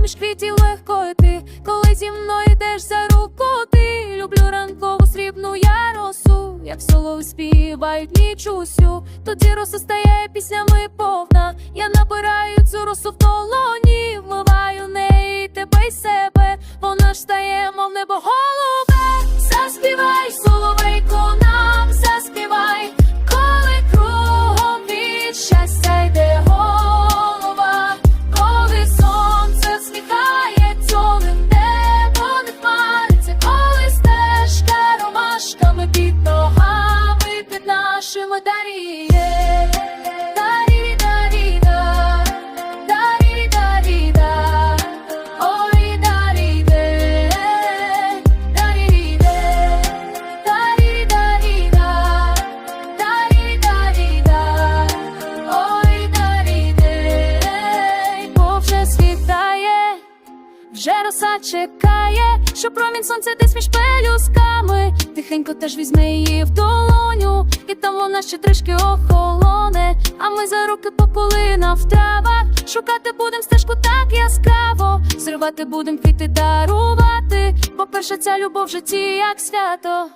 між квітів легко йти, коли зі мною йдеш за руку, ти люблю ранкову срібну я росу, як солові співають ніч усю, тоді роса стає піснями повна. Я набираю цю росу в долоні, нашими даріє. Бо вже роса чекає, що промінь сонця десь між пелюсками. Тихенько теж візьме її в долоню, там вона ще трішки охолоне. А ми за руки по полинах в травах Шукати будем стежку так яскраво, зривати будем квіти дарувати, бо перша ця любов в житті як свято.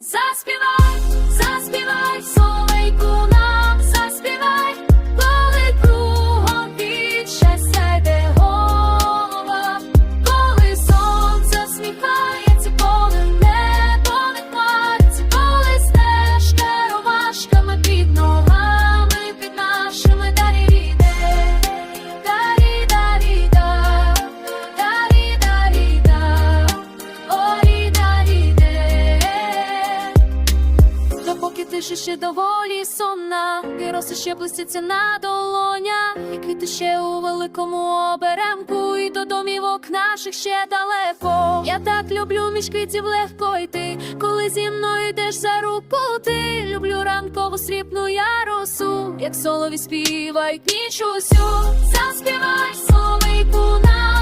Заспівай, заспівай, тиша ще доволі сонна, роси ще блистяться на долонях, і квіти ще у великому оберемку, і до домівок наших ще далеко. Я так люблю між квітів легко йти, коли зі мною йдеш за руку, ти люблю ранкову срібну я росу, як солові співають ніч усю, заспівай соловейку на